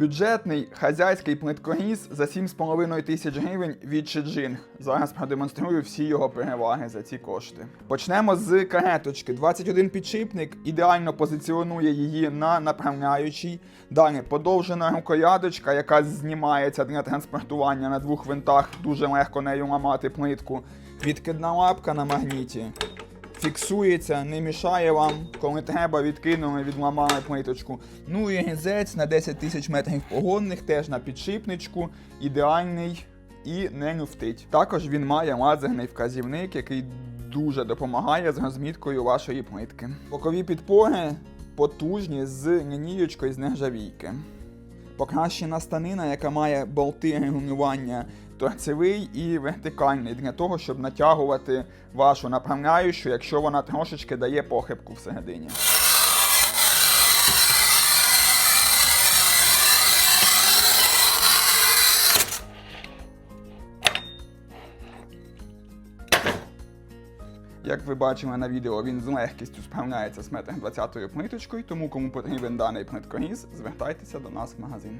Бюджетний хазяйський плиткоріз за 7,5 тисяч гривень від Шиджин. Зараз продемонструю всі його переваги за ці кошти. Почнемо з кареточки. 21 підшипник ідеально позиціонує її на направляючій. Далі подовжена рукояточка, яка знімається для транспортування на двох винтах. Дуже легко нею ламати плитку. Відкидна лапка на магніті фіксується, не мішає вам, коли треба, відкинули, відламали плиточку. Ну і гізець на 10 тисяч метрів погонних, теж на підшипничку, ідеальний і не люфтить. Також він має лазерний вказівник, який дуже допомагає з розміткою вашої плитки. Бокові підпори потужні з лінієчкою з нержавійки. Покращена станина, яка має болти регулювання торцевий і вертикальний для того, щоб натягувати вашу направляючу, якщо вона трошечки дає похибку всередині. Як ви бачили на відео, він з легкістю справляється з метр 20 плиточкою, тому кому потрібен даний плиткоріз, звертайтеся до нас в магазин.